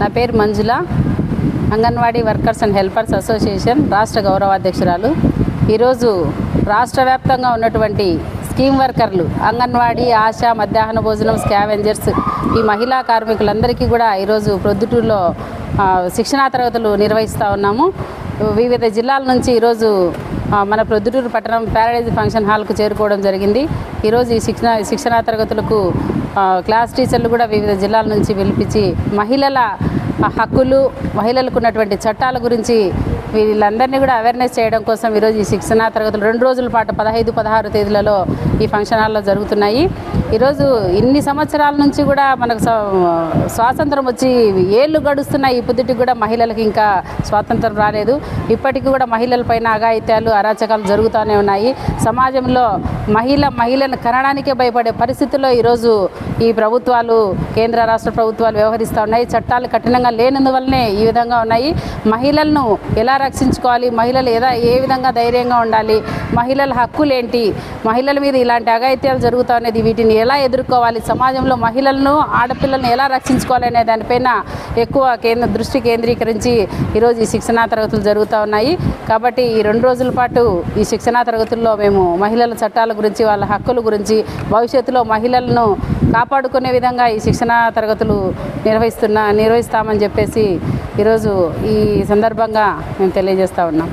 నా పేరు Manjula. Anganwadi workers and helpers association రాష్ట్ర గౌరవాధ్యక్షురాలు. ఈరోజు రాష్ట్ర వ్యాప్తంగా ఉన్నటువంటి స్కీమ్ వర్కర్లు అంగన్వాడీ ఆశా మధ్యాహ్న భోజనం స్కావెంజర్స్ ఈ మహిళా కార్మికులందరికీ కూడా ఈరోజు ప్రొద్దుటూరులో శిక్షణా తరగతులు నిర్వహిస్తూ ఉన్నాము. వివిధ జిల్లాల నుంచి ఈరోజు మన ప్రొద్దుటూరు పట్టణం ప్యారడైజ్ ఫంక్షన్ హాల్కు చేరుకోవడం జరిగింది. ఈరోజు ఈ శిక్షణ శిక్షణా తరగతులకు క్లాస్ టీచర్లు కూడా వివిధ జిల్లాల నుంచి పిలిపించి మహిళల హక్కులు మహిళలకు ఉన్నటువంటి చట్టాల గురించి వీళ్ళందరినీ కూడా అవేర్నెస్ చేయడం కోసం ఈరోజు ఈ శిక్షణా తరగతులు రెండు రోజుల పాటు పదహైదు పదహారు తేదీలలో ఈ ఫంక్షన్ హాల్లో జరుగుతున్నాయి. ఈరోజు ఇన్ని సంవత్సరాల నుంచి కూడా మనకు స్వాతంత్రం వచ్చి ఏళ్ళు గడుస్తున్న ఇప్పటికి కూడా మహిళలకు ఇంకా స్వాతంత్రం రాలేదు. ఇప్పటికీ కూడా మహిళలపైన అఘాయిత్యాలు అరాచకాలు జరుగుతూనే ఉన్నాయి. సమాజంలో మహిళ మహిళను కనడానికే భయపడే పరిస్థితుల్లో ఈరోజు ఈ ప్రభుత్వాలు కేంద్ర రాష్ట్ర ప్రభుత్వాలు వ్యవహరిస్తూ ఉన్నాయి. చట్టాలు కఠినంగా లేనందువల్లనే ఈ విధంగా ఉన్నాయి. మహిళలను ఎలా రక్షించుకోవాలి? మహిళలు ఏదా ఏ విధంగా ధైర్యంగా ఉండాలి? మహిళల హక్కులు ఏంటి మహిళల మీద ఇలాంటి అఘాయిత్యాలు జరుగుతా అనేది వీటిని ఎలా ఎదుర్కోవాలి? సమాజంలో మహిళలను ఆడపిల్లలను ఎలా రక్షించుకోవాలి అనే దానిపైన ఎక్కువ కేంద్ర దృష్టి కేంద్రీకరించి ఈరోజు ఈ శిక్షణా తరగతులు జరుగుతూ ఉన్నాయి. కాబట్టి ఈ రెండు రోజుల పాటు ఈ శిక్షణా తరగతుల్లో మేము మహిళల చట్టాల గురించి వాళ్ళ హక్కుల గురించి భవిష్యత్తులో మహిళలను కాపాడుకునే విధంగా ఈ శిక్షణా తరగతులు నిర్వహిస్తున్నా నిర్వహిస్తామని చెప్పేసి ఈరోజు ఈ సందర్భంగా మేము తెలియజేస్తూ ఉన్నాం.